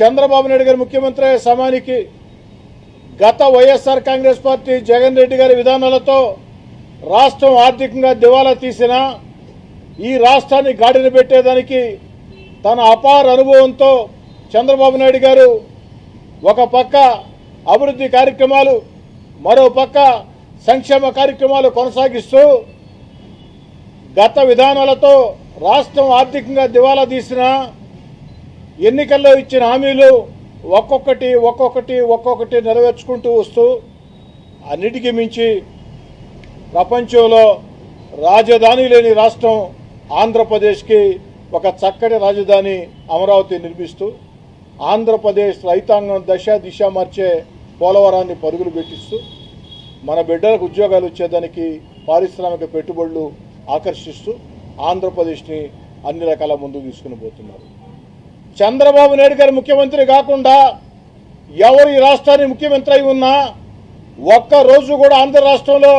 చంద్రబాబు నాయుడు గారు ముఖ్యమంత్రి అయ్యే సమయానికి గత వైఎస్ఆర్ కాంగ్రెస్ పార్టీ జగన్ రెడ్డి గారి విధానాలతో రాష్ట్రం ఆర్థికంగా దివాలా తీసిన ఈ రాష్ట్రాన్ని గాడిన పెట్టేదానికి తన అపార అనుభవంతో చంద్రబాబు నాయుడు గారు ఒక పక్క అభివృద్ధి కార్యక్రమాలు మరో పక్క సంక్షేమ కార్యక్రమాలు కొనసాగిస్తూ గత విధానాలతో రాష్ట్రం ఆర్థికంగా దివాలా తీసిన ఎన్నికల్లో ఇచ్చిన హామీలు ఒక్కొక్కటి ఒక్కొక్కటి ఒక్కొక్కటి నెరవేర్చుకుంటూ వస్తూ అన్నిటికీ మించి ప్రపంచంలో రాజధాని లేని రాష్ట్రం ఆంధ్రప్రదేశ్కి ఒక చక్కటి రాజధాని అమరావతి నిర్మిస్తూ ఆంధ్రప్రదేశ్ రైతాంగం దశ దిశ మార్చే పోలవరాన్ని పరుగులు పెట్టిస్తూ మన బిడ్డలకు ఉద్యోగాలు వచ్చేదానికి పారిశ్రామిక పెట్టుబడులు ఆకర్షిస్తూ ఆంధ్రప్రదేశ్ని అన్ని రకాల ముందుకు తీసుకుని పోతున్నారు. చంద్రబాబు నాయుడు గారు ముఖ్యమంత్రి కాకుండా ఎవరు ఈ రాష్ట్రాన్ని ముఖ్యమంత్రి అయి ఉన్నా ఒక్క రోజు కూడా ఆంధ్ర రాష్ట్రంలో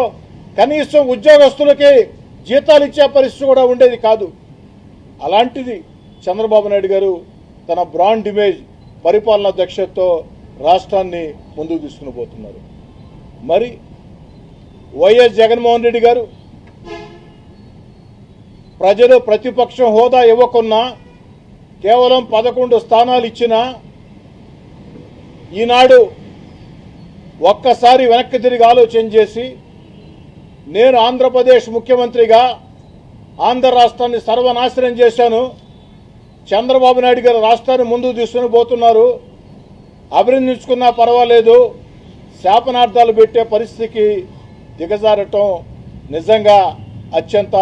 కనీసం ఉద్యోగస్తులకి జీతాలు ఇచ్చే పరిస్థితి కూడా ఉండేది కాదు. అలాంటిది చంద్రబాబు నాయుడు గారు తన బ్రాండ్ ఇమేజ్ పరిపాలనా దక్షతతో రాష్ట్రాన్ని ముందుకు తీసుకుని పోతున్నారు. మరి వైఎస్ జగన్మోహన్ రెడ్డి గారు ప్రజలు ప్రతిపక్షం హోదా ఇవ్వకున్నా కేవలం పదకొండు స్థానాలు ఇచ్చిన ఈనాడు ఒక్కసారి వెనక్కి తిరిగి ఆలోచన చేసి నేను ఆంధ్రప్రదేశ్ ముఖ్యమంత్రిగా ఆంధ్ర రాష్ట్రాన్ని సర్వనాశనం చేశాను చంద్రబాబు నాయుడు గారు రాష్ట్రాన్ని ముందుకు తీసుకుని పోతున్నారు అభినందించుకున్నా పర్వాలేదు శాపనార్థాలు పెట్టే పరిస్థితికి దిగజారటం నిజంగా అత్యంత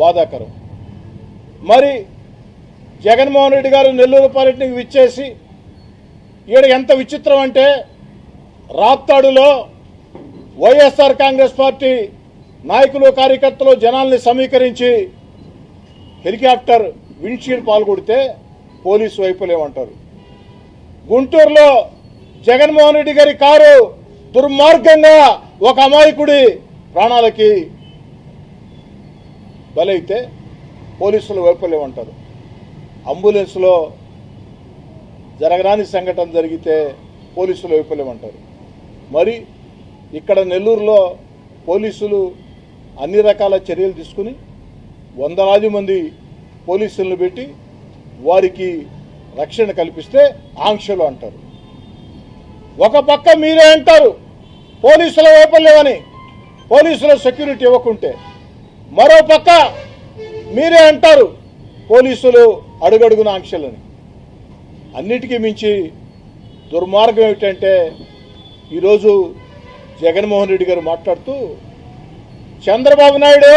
బాధాకరం. మరి జగన్మోహన్ రెడ్డి గారు నెల్లూరు పర్యటనకు విచ్చేసి ఈడ ఎంత విచిత్రం అంటే రాప్తాడులో వైఎస్ఆర్ కాంగ్రెస్ పార్టీ నాయకులు కార్యకర్తలు జనాల్ని సమీకరించి హెలికాప్టర్ విండ్షీల్డ్ పాల్గొడితే పోలీసు వైపులేమంటారు గుంటూరులో జగన్మోహన్ రెడ్డి గారి కారు దుర్మార్గంగా ఒక అమాయకుడి ప్రాణాలకి బలైతే పోలీసులు వైఫల్యమంటారు. అంబులెన్స్లో జరగరాని సంఘటన జరిగితే పోలీసులు వైఫల్యం అంటారు మరి ఇక్కడ నెల్లూరులో పోలీసులు అన్ని రకాల చర్యలు తీసుకుని వందలాది మంది పోలీసులను పెట్టి వారికి రక్షణ కల్పిస్తే ఆంక్షలు అంటారు. ఒక పక్క మీరే అంటారు పోలీసుల వైఫల్యమని పోలీసుల సెక్యూరిటీ ఇవ్వకుంటే. మరో పక్క మీరే అంటారు పోలీసులు అడుగడుగున ఆంక్షలని. అన్నిటికీ మించి దుర్మార్గం ఏమిటంటే ఈరోజు జగన్మోహన్ రెడ్డి గారు మాట్లాడుతూ చంద్రబాబు నాయుడు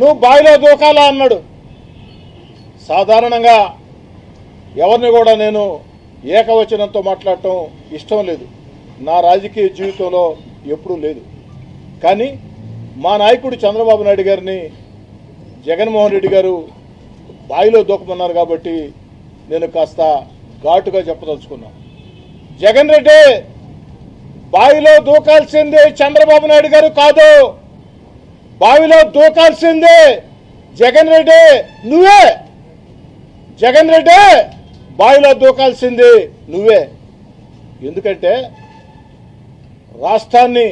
నువ్వు బావిలో దూకాలా? అన్నాడు. సాధారణంగా ఎవరిని కూడా నేను ఏకవచనంతో మాట్లాడటం ఇష్టం లేదు. నా రాజకీయ జీవితంలో ఎప్పుడూ లేదు. కానీ మా నాయకుడు చంద్రబాబు నాయుడు గారిని జగన్మోహన్ రెడ్డి గారు బావిలో దూకమన్నారు కాబట్టి నేను కాస్త ఘాటుగా చెప్పదలుచుకున్నా. జగన్ రెడ్డి బావిలో దూకాల్సిందే చంద్రబాబు నాయుడు గారు కాదు. బావిలో దూకాల్సిందే జగన్ రెడ్డి నువ్వే. జగన్ రెడ్డి బావిలో దూకాల్సింది నువ్వే. ఎందుకంటే రాష్ట్రాన్ని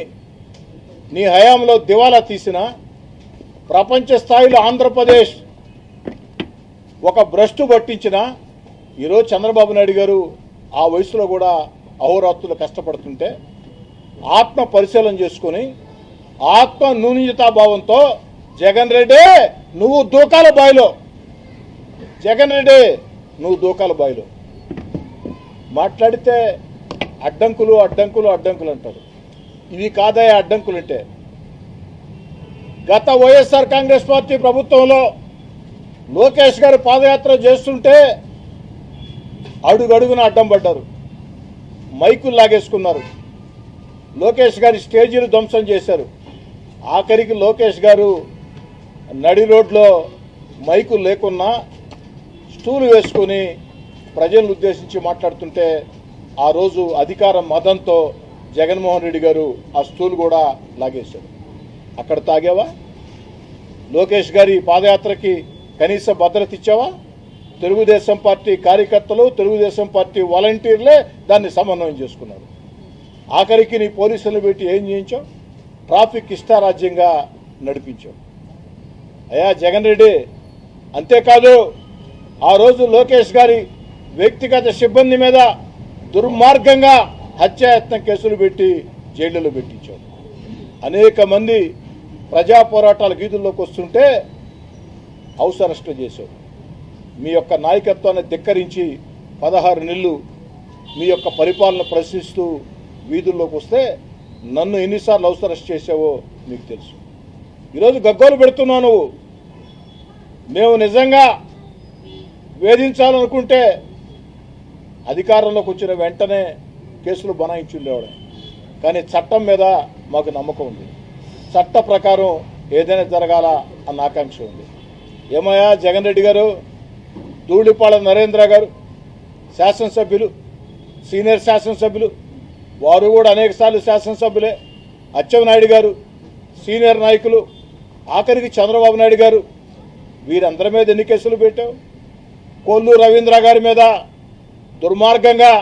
నీ హయాంలో దివాలా తీసిన ప్రపంచ స్థాయిలో ఆంధ్రప్రదేశ్ ఒక భ్రష్టు పట్టించిన ఈరోజు చంద్రబాబు నాయుడు గారు ఆ వయసులో కూడా అహోరాత్రులు కష్టపడుతుంటే ఆత్మ పరిశీలన చేసుకొని ఆత్మ నూనితాభావంతో జగన్ రెడ్డి నువ్వు దూకాల బాయిలో. జగన్ రెడ్డి నువ్వు దూకాల బాయిలో. మాట్లాడితే అడ్డంకులు అడ్డంకులు అడ్డంకులు అంటారు. ఇవి కాదయ్యే అడ్డంకులు అంటే గత వైఎస్ఆర్ కాంగ్రెస్ పార్టీ ప్రభుత్వంలో లోకేష్ గారు పాదయాత్ర చేస్తుంటే అడుగడుగున అడ్డం పడ్డారు. మైకులు లాగేసుకున్నారు. లోకేష్ గారి స్టేజీలు ధ్వంసం చేశారు. ఆఖరికి లోకేష్ గారు నడి రోడ్లో మైకులు లేకున్నా స్టూలు వేసుకొని ప్రజలను ఉద్దేశించి మాట్లాడుతుంటే ఆ రోజు అధికార మదంతో జగన్మోహన్ రెడ్డి గారు ఆ స్టూలు కూడా లాగేశారు. అక్కడ తాగేవా? లోకేష్ గారి పాదయాత్రకి కనీస భద్రత ఇచ్చావా? తెలుగుదేశం పార్టీ కార్యకర్తలు తెలుగుదేశం పార్టీ వాలంటీర్లే దాన్ని సమన్వయం చేసుకున్నారు. ఆఖరికి నీ పోలీసులు పెట్టి ఏం చేయించావు? ట్రాఫిక్ ఇష్టారాజ్యంగా నడిపించావు. అయ్యా జగన్ రెడ్డి అంతేకాదు ఆ రోజు లోకేష్ గారి వ్యక్తిగత సిబ్బంది మీద దుర్మార్గంగా హత్యాయత్నం కేసులు పెట్టి జైళ్ళలో పెట్టించాడు అనేక మంది ప్రజా పోరాటాల గీతుల్లోకి వస్తుంటే హౌస్ అరెస్టులు చేశావు మీ యొక్క నాయకత్వాన్ని ధిక్కరించి పదహారు నెలలు మీ యొక్క పరిపాలన ప్రశ్నిస్తూ వీధుల్లోకి వస్తే నన్ను ఎన్నిసార్లు హౌస్ అరెస్ట్ చేసావో మీకు తెలుసు. ఈరోజు గగ్గోలు పెడుతున్నావు నువ్వు. మేము నిజంగా వేధించాలనుకుంటే అధికారంలోకి వచ్చిన వెంటనే కేసులు బనాయించుండేవాడు కానీ చట్టం మీద మాకు నమ్మకం ఉంది. చట్ట ప్రకారం ఏదైనా జరగాల అన్న ఆకాంక్ష ఉంది. ఏమయ్యా? జగన్ రెడ్డి గారు దూళ్ళిపాళ నరేంద్ర గారు శాసనసభ్యులు సీనియర్ శాసనసభ్యులు వారు కూడా అనేకసార్లు శాసనసభ్యులే. అచ్చెన్నాయుడు గారు సీనియర్ నాయకులు ఆఖరికి చంద్రబాబు నాయుడు గారు వీరందరి మీద ఎన్ని కేసులు పెట్టావు? కొల్లు రవీంద్ర గారి మీద దుర్మార్గంగా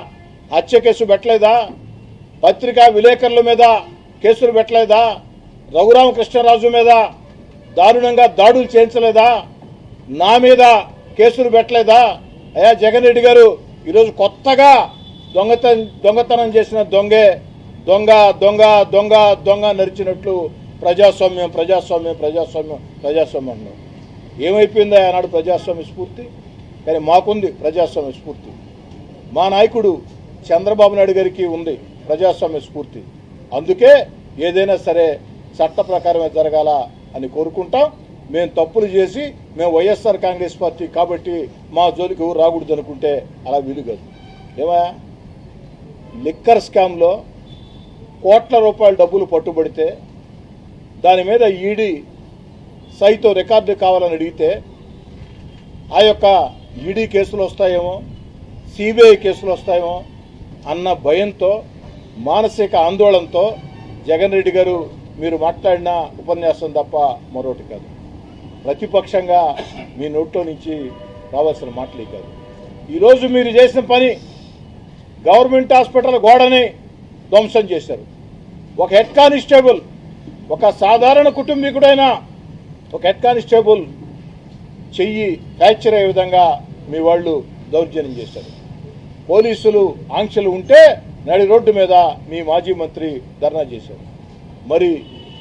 హత్య కేసు పెట్టలేదా? పత్రికా విలేకరుల మీద కేసులు పెట్టలేదా? రఘురామకృష్ణరాజు మీద దారుణంగా దాడులు చేయించలేదా? నా మీద కేసులు పెట్టలేదా? అయ్యా జగన్ రెడ్డి గారు ఈరోజు కొత్తగా దొంగత దొంగతనం చేసిన దొంగే దొంగ దొంగ దొంగ దొంగ నరిచినట్లు ప్రజాస్వామ్యం ప్రజాస్వామ్యం ప్రజాస్వామ్యం ప్రజాస్వామ్యం అన్నాడు. ఏమైపోయిందా ఆనాడు ప్రజాస్వామ్య స్ఫూర్తి? కానీ మాకుంది ప్రజాస్వామ్య స్ఫూర్తి. మా నాయకుడు చంద్రబాబు నాయుడు గారికి ఉంది ప్రజాస్వామ్య స్ఫూర్తి. అందుకే ఏదైనా సరే చట్ట ప్రకారమే జరగాల అని కోరుకుంటాం. మేము తప్పులు చేసి మేము వైఎస్ఆర్ కాంగ్రెస్ పార్టీ కాబట్టి మా జోలికి ఎవరు రాకూడదు అనుకుంటే అలా వీలు కాదు. ఏమా లిక్కర్ స్కామ్లో కోట్ల రూపాయల డబ్బులు పట్టుబడితే దాని మీద ఈడీ సైతో రికార్డు కావాలని అడిగితే ఆ యొక్క ఈడీ కేసులు వస్తాయేమో సిబిఐ కేసులు వస్తాయేమో అన్న భయంతో మానసిక ఆందోళనతో జగన్ రెడ్డి గారు మీరు మాట్లాడిన ఉపన్యాసం తప్ప మరొకటి కాదు. ప్రతిపక్షంగా మీ నోట్లో నుంచి రావాల్సిన మాటలు కాదు. ఈరోజు మీరు చేసిన పని గవర్నమెంట్ హాస్పిటల్ గోడని ధ్వంసం చేశారు. ఒక హెడ్ కానిస్టేబుల్ ఒక సాధారణ కుటుంబీకుడైన ఒక హెడ్ కానిస్టేబుల్ చెయ్యి ఫ్రాక్చర్ అయ్యే విధంగా మీ వాళ్ళు దౌర్జన్యం చేశారు. పోలీసులు ఆంక్షలు ఉంటే నడి రోడ్డు మీద మీ మాజీ మంత్రి ధర్నా చేశారు. మరి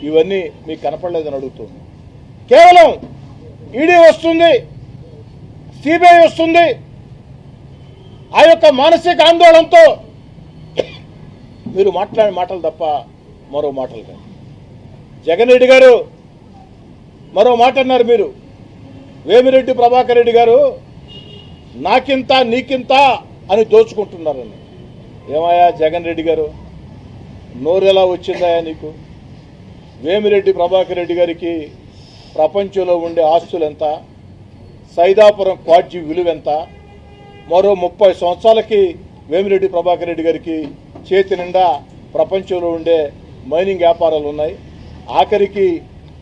ఇవన్నీ మీకు కనపడలేదని అడుగుతుంది కేవలం ఈడీ వస్తుంది సిబిఐ వస్తుంది. ఆ యొక్క మానసిక ఆందోళనతో మీరు మాట్లాడే మాటలు తప్ప మరో మాటలు కాదు. జగన్ రెడ్డి గారు మరో మాట అన్నారు మీరు. వేమిరెడ్డి ప్రభాకర్ రెడ్డి గారు నాకింత నీకింత అని దోచుకుంటున్నారని. ఏమయ్యా జగన్ రెడ్డి గారు? నోరెలా వచ్చిందయా నీకు? వేమిరెడ్డి ప్రభాకర్ రెడ్డి గారికి ప్రపంచంలో ఉండే ఆస్తులు ఎంత? సైదాపురం క్వాడ్జీ విలువెంత మరో ముప్పై సంవత్సరాలకి వేమిరెడ్డి ప్రభాకర్ రెడ్డి గారికి చేతి నిండా ప్రపంచంలో ఉండే మైనింగ్ వ్యాపారాలు ఉన్నాయి. ఆఖరికి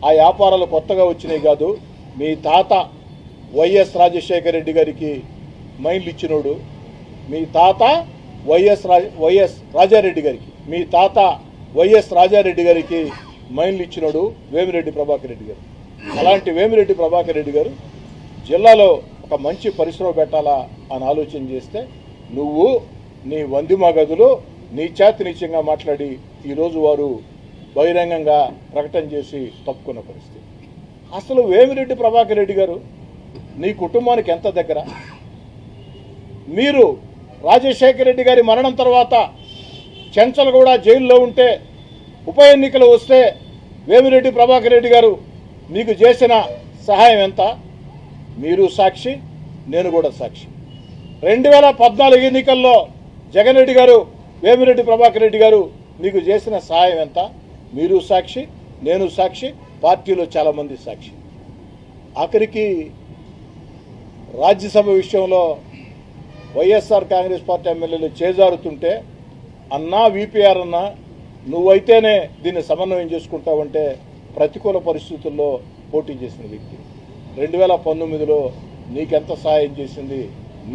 ఆ వ్యాపారాలు కొత్తగా వచ్చినాయి కాదు మీ తాత వైఎస్ రాజశేఖర రెడ్డి గారికి మైన్లు ఇచ్చినోడు. మీ తాత వైఎస్ రా వైఎస్ రాజారెడ్డి గారికి మీ తాత వైఎస్ రాజారెడ్డి గారికి మైన్లు ఇచ్చినోడు వేమిరెడ్డి ప్రభాకర్ రెడ్డి గారు. Hmm. అలాంటి వేమిరెడ్డి ప్రభాకర్ రెడ్డి గారు జిల్లాలో ఒక మంచి పరిశ్రమ పెట్టాలా అని ఆలోచన చేస్తే నువ్వు నీ వందిమ గదులు నీచాతి నీచంగా మాట్లాడి ఈరోజు వారు బహిరంగంగా ప్రకటన చేసి తప్పుకున్న పరిస్థితి. అసలు వేమిరెడ్డి ప్రభాకర్ రెడ్డి గారు నీ కుటుంబానికి ఎంత దగ్గర? మీరు రాజశేఖర రెడ్డి గారి మరణం తర్వాత చెంచలగూడ జైల్లో ఉంటే ఉప ఎన్నికలు వస్తే వేమిరెడ్డి ప్రభాకర్ రెడ్డి గారు మీకు చేసిన సహాయం ఎంత? మీరు సాక్షి నేను కూడా సాక్షి. రెండు వేల పద్నాలుగు ఎన్నికల్లో జగన్ రెడ్డి గారు వేమిరెడ్డి ప్రభాకర్ రెడ్డి గారు మీకు చేసిన సహాయం ఎంత? మీరు సాక్షి నేను సాక్షి పార్టీలో చాలామంది సాక్షి. ఆఖరికి రాజ్యసభ విషయంలో వైఎస్ఆర్ కాంగ్రెస్ పార్టీ ఎమ్మెల్యేలు చేజారుతుంటే అన్నా విపిఆర్ అన్నా నువ్వైతేనే దీన్ని సమన్వయం చేసుకుంటావంటే ప్రతికూల పరిస్థితుల్లో పోటీ చేసిన వ్యక్తి. రెండు వేల పంతొమ్మిదిలో నీకెంత సహాయం చేసింది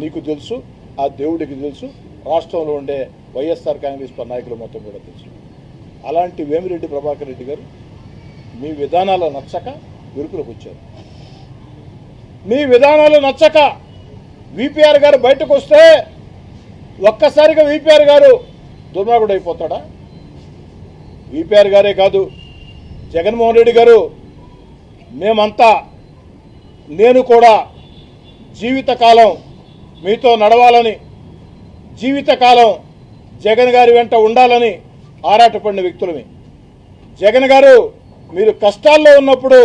నీకు తెలుసు ఆ దేవుడికి తెలుసు రాష్ట్రంలో ఉండే వైఎస్ఆర్ కాంగ్రెస్ నాయకులు మొత్తం కూడా తెలుసు. అలాంటి వేమిరెడ్డి ప్రభాకర్ రెడ్డి గారు మీ విధానాలు నచ్చక విరుకులకు వచ్చారు. మీ విధానాలు నచ్చక విపిఆర్ గారు బయటకు వస్తే ఒక్కసారిగా విపిఆర్ గారు దుర్మార్గుడు అయిపోతాడా విపిఆర్ గారే కాదు జగన్మోహన్ రెడ్డి గారు మేమంతా నేను కూడా జీవితకాలం మీతో నడవాలని జీవితకాలం జగన్ గారి వెంట ఉండాలని ఆరాటపడిన వ్యక్తులమే. జగన్ గారు మీరు కష్టాల్లో ఉన్నప్పుడు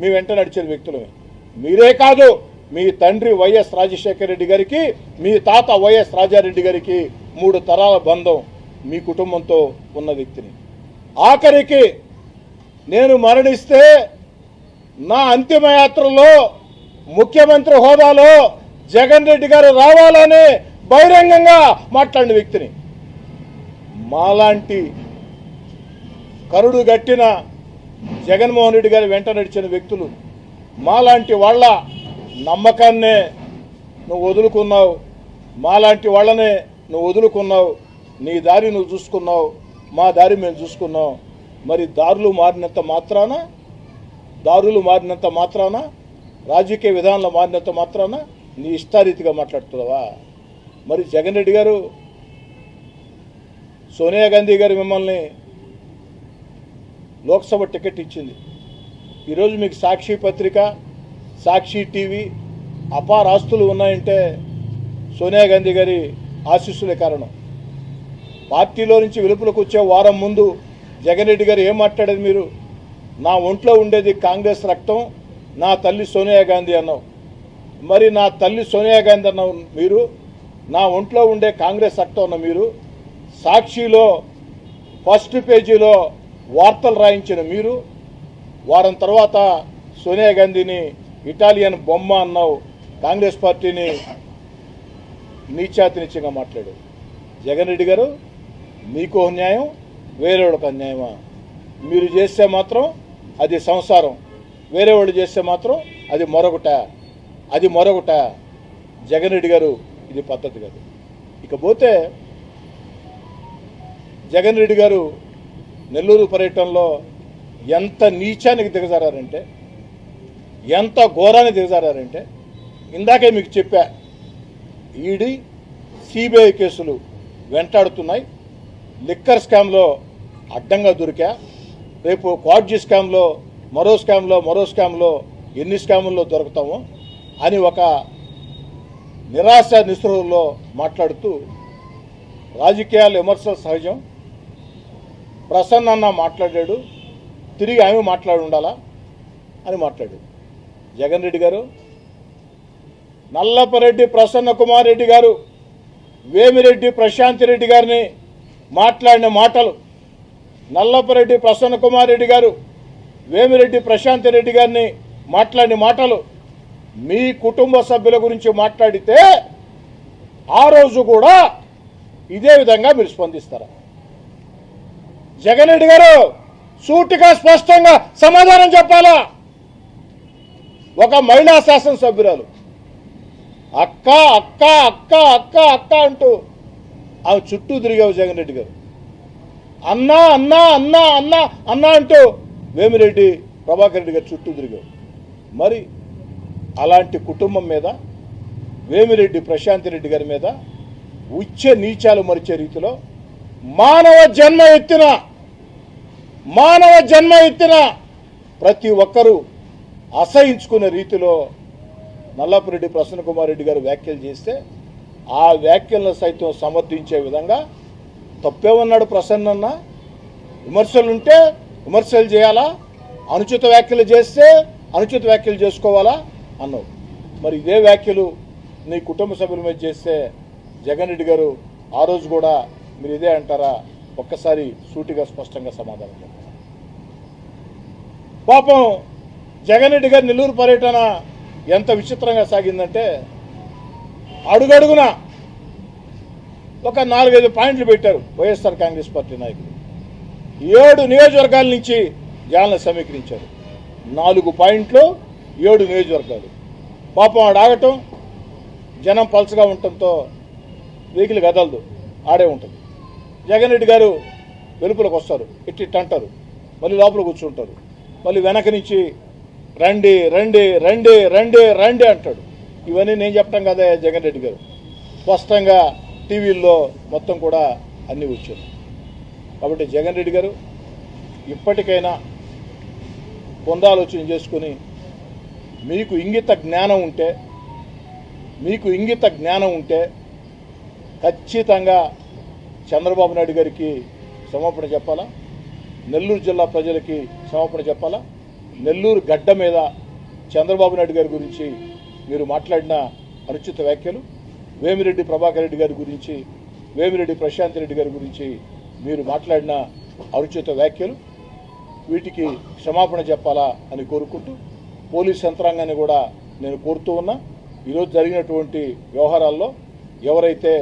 మీ వెంట నడిచిన వ్యక్తులమే. మీరే కాదు మీ తండ్రి వైఎస్ రాజశేఖర రెడ్డి గారికి మీ తాత వైఎస్ రాజారెడ్డి గారికి మూడు తరాల బంధం మీ కుటుంబంతో ఉన్న వ్యక్తిని. ఆఖరికి నేను మరణిస్తే నా అంతిమయాత్రలో ముఖ్యమంత్రి హోదాలో జగన్ రెడ్డి గారు రావాలని బహిరంగంగా మాట్లాడిన వ్యక్తిని. మాలాంటి కరుడు గట్టిన జగన్మోహన్ రెడ్డి గారి వెంట నడిచిన వ్యక్తులు మాలాంటి వాళ్ళ నమ్మకాన్నే నువ్వు వదులుకున్నావు మాలాంటి వాళ్ళనే నువ్వు వదులుకున్నావు నీ దారి నువ్వు చూసుకున్నావు మా దారి మేము చూసుకున్నాం. మరి దారులు మారినంత మాత్రాన దారులు మారినంత మాత్రాన రాజకీయ విధానాలు మారినంత మాత్రాన నీ ఇష్టారీతిగా మాట్లాడుతున్నావా? మరి జగన్ రెడ్డి గారు సోనియా గాంధీ గారు మిమ్మల్ని లోక్సభ టికెట్ ఇచ్చింది. ఈరోజు మీకు సాక్షి పత్రిక సాక్షి టీవీ అపార ఆస్తులు ఉన్నాయంటే సోనియా గాంధీ గారి ఆశీస్సులే కారణం. పార్టీలో నుంచి వెలుపులకు వచ్చే వారం ముందు జగన్ రెడ్డి గారు ఏం మాట్లాడేది మీరు? నా ఒంట్లో ఉండేది కాంగ్రెస్ రక్తం నా తల్లి సోనియా గాంధీ అన్నావు. మరి నా తల్లి సోనియా గాంధీ అన్నావు మీరు? నా ఒంట్లో ఉండే కాంగ్రెస్ రక్తం అన్న మీరు? సాక్షిలో ఫస్ట్ పేజీలో వార్తలు రాయించిన మీరు? వారం తర్వాత సోనియా గాంధీని ఇటాలియన్ బొమ్మ అన్నావు కాంగ్రెస్ పార్టీని నీచాతినిచ్చంగా మాట్లాడు జగన్ రెడ్డి గారు మీకు న్యాయం వేరేవాళ్ళకి అన్యాయమా? మీరు చేస్తే మాత్రం అది సంసారం. వేరే వాళ్ళు చేస్తే మాత్రం అది మరొకట. అది మరొకట. జగన్ రెడ్డి గారు ఇది పద్ధతి కాదు. ఇకపోతే జగన్ రెడ్డి గారు నెల్లూరు పర్యటనలో ఎంత నీచానికి దిగజారంటే ఎంత ఘోరానికి దిగజారంటే ఇందాకే మీకు చెప్పా ఈడీ సిబిఐ కేసులు వెంటాడుతున్నాయి. లిక్కర్ స్కామ్లో అడ్డంగా దొరికా. రేపు క్వాడ్జీ స్కామ్లో మరో స్కామ్లో మరో స్కామ్లో ఎన్ని స్కాముల్లో దొరుకుతాము అని ఒక నిరాశ నిస్పృహలో మాట్లాడుతూ రాజకీయాలు విమర్శలు సహజం. ప్రసన్న అన్న మాట్లాడాడు తిరిగి ఆమె మాట్లాడి ఉండాలా అని మాట్లాడాడు. జగన్ రెడ్డి గారు నల్లపరెడ్డి ప్రసన్న కుమార్ రెడ్డి గారు వేమిరెడ్డి ప్రశాంత్ రెడ్డి గారిని మాట్లాడిన మాటలు నల్లపరెడ్డి ప్రసన్న కుమార్ రెడ్డి గారు వేమిరెడ్డి ప్రశాంత్ రెడ్డి గారిని మాట్లాడిన మాటలు మీ కుటుంబ సభ్యుల గురించి మాట్లాడితే ఆ రోజు కూడా ఇదే విధంగా మీరు స్పందిస్తారా? జగన్ రెడ్డి గారు సూటిగా స్పష్టంగా సమాధానం చెప్పాలా? ఒక మహిళా శాసనసభ్యురాలు అక్క అక్క అక్క అక్క అక్క అంటూ ఆమె చుట్టూ తిరిగావు జగన్ రెడ్డి గారు. అన్నా అన్నా అన్నా అన్నా అన్నా అంటూ వేమిరెడ్డి ప్రభాకర్ రెడ్డి గారు చుట్టూ తిరిగారు మరి అలాంటి కుటుంబం మీద వేమిరెడ్డి ప్రశాంత్ రెడ్డి గారి మీద ఉచ్చ నీచాలు మరిచే రీతిలో మానవ జన్మ ఎత్తిన మానవ జన్మ ఎత్తిన ప్రతి ఒక్కరూ అసహించుకునే రీతిలో నల్లపురెడ్డి ప్రసన్న కుమార్ రెడ్డి గారు వ్యాఖ్యలు చేస్తే ఆ వ్యాఖ్యలను సైతం సమర్థించే విధంగా తప్పేమన్నాడు ప్రసన్న విమర్శలు ఉంటే విమర్శలు చేయాలా? అనుచిత వ్యాఖ్యలు చేస్తే అనుచిత వ్యాఖ్యలు చేసుకోవాలా? అన్నావు. మరి ఇదే వ్యాఖ్యలు నీ కుటుంబ సభ్యుల మీద చేస్తే జగన్ రెడ్డి గారు ఆ రోజు కూడా మీరు ఇదే అంటారా? ఒక్కసారి సూటిగా స్పష్టంగా సమాధానం చెప్పండి. పాపం జగన్ రెడ్డి గారి నెల్లూరు పర్యటన ఎంత విచిత్రంగా సాగిందంటే అడుగడుగునా ఒక నాలుగైదు పాయింట్లు పెట్టారు వైఎస్ఆర్ కాంగ్రెస్ పార్టీ నాయకులు. ఏడు నియోజకవర్గాల నుంచి జనాలను సమీకరించారు. నాలుగు పాయింట్లు ఏడు నియోజకవర్గాలు. పాపం ఆడ ఆగటం జనం పల్చగా ఉండటంతో వెహికల్ కదలదు ఆడే ఉంటుంది. జగన్ రెడ్డి గారు వెలుపులకు వస్తారు ఇట్టి అంటారు. మళ్ళీ లోపల కూర్చుంటారు. మళ్ళీ వెనక నుంచి రండి రండి రండి రండి రండి అంటాడు. ఇవన్నీ నేను చెప్పడం కదా జగన్ రెడ్డి గారు. స్పష్టంగా టీవీల్లో మొత్తం కూడా అన్నీ వచ్చాయి కాబట్టి జగన్ రెడ్డి గారు ఇప్పటికైనా పొందాలోచన చేసుకుని మీకు ఇంగిత జ్ఞానం ఉంటే మీకు ఇంగిత జ్ఞానం ఉంటే ఖచ్చితంగా చంద్రబాబు నాయుడు గారికి క్షమాపణ చెప్పాలా? నెల్లూరు జిల్లా ప్రజలకి క్షమాపణ చెప్పాలా? నెల్లూరు గడ్డ మీద చంద్రబాబు నాయుడు గారి గురించి మీరు మాట్లాడిన అనుచిత వ్యాఖ్యలు వేమిరెడ్డి ప్రభాకర్ రెడ్డి గారి గురించి వేమిరెడ్డి ప్రశాంత్ రెడ్డి గారి గురించి మీరు మాట్లాడిన అరుచిత వ్యాఖ్యలు వీటికి క్షమాపణ చెప్పాలా అని కోరుకుంటూ పోలీస్ యంత్రాంగాన్ని కూడా నేను కోరుతూ ఉన్నా. ఈరోజు జరిగినటువంటి వ్యవహారాల్లో ఎవరైతే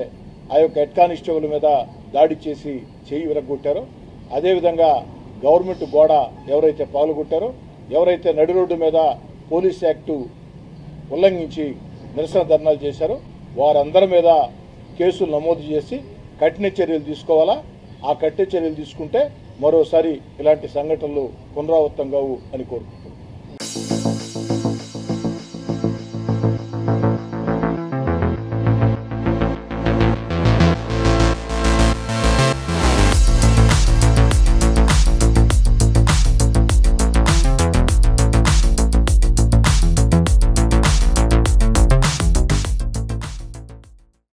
ఆ యొక్క హెడ్ కానిస్టేబుల్ మీద దాడి చేసి చేయి విరగొట్టారో అదేవిధంగా గవర్నమెంట్ గోడ ఎవరైతే పాల్గొట్టారో ఎవరైతే నడి రోడ్డు మీద పోలీస్ యాక్టు ఉల్లంఘించి నిరసన ధర్నాలు చేశారో వారందరి మీద కేసులు నమోదు చేసి కఠిన చర్యలు తీసుకోవాలా? ఆ కఠిన చర్యలు తీసుకుంటే మరోసారి ఇలాంటి సంఘటనలు పునరావృతం కావు అని కోరుకుంటున్నాను.